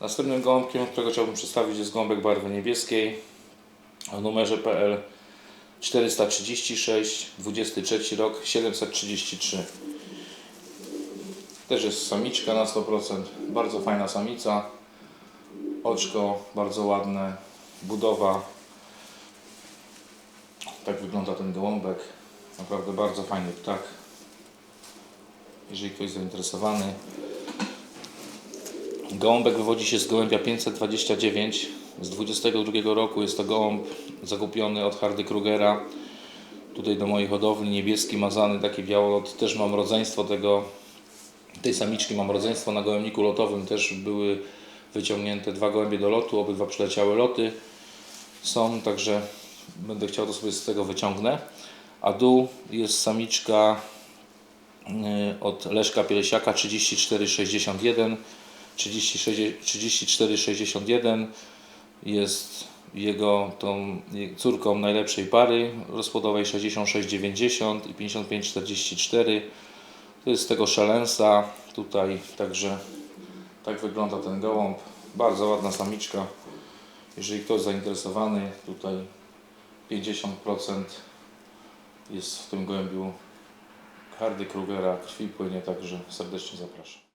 Następnym gołąbkiem, którego chciałbym przedstawić jest gołąbek barwy niebieskiej o numerze PL 436, 23 rok, 733. Też jest samiczka na 100%, bardzo fajna samica. Oczko bardzo ładne, budowa. Tak wygląda ten gołąbek. Naprawdę bardzo fajny ptak. Jeżeli ktoś zainteresowany. Gołąbek wywodzi się z gołębia 529 z 22 roku. Jest to gołąb zakupiony od Hardy Krugera. Tutaj do mojej hodowli niebieski, mazany, taki białolot. Też mam rodzeństwo tego, tej samiczki. Mam rodzeństwo na gołębniku lotowym. Też były wyciągnięte dwa gołębie do lotu. Obydwa przyleciały loty. Są, także będę chciał to sobie z tego wyciągnę. A dół jest samiczka y, od Leszka Pielesiaka 3461 3461 jest jego tą córką najlepszej pary rozpłodowej 6690 i 5544 to jest tego szalensa tutaj także tak wygląda ten gołąb. Bardzo ładna samiczka. Jeżeli ktoś zainteresowany tutaj 50% jest w tym gołębiu. Hardy Krugera krwi płynie także serdecznie zapraszam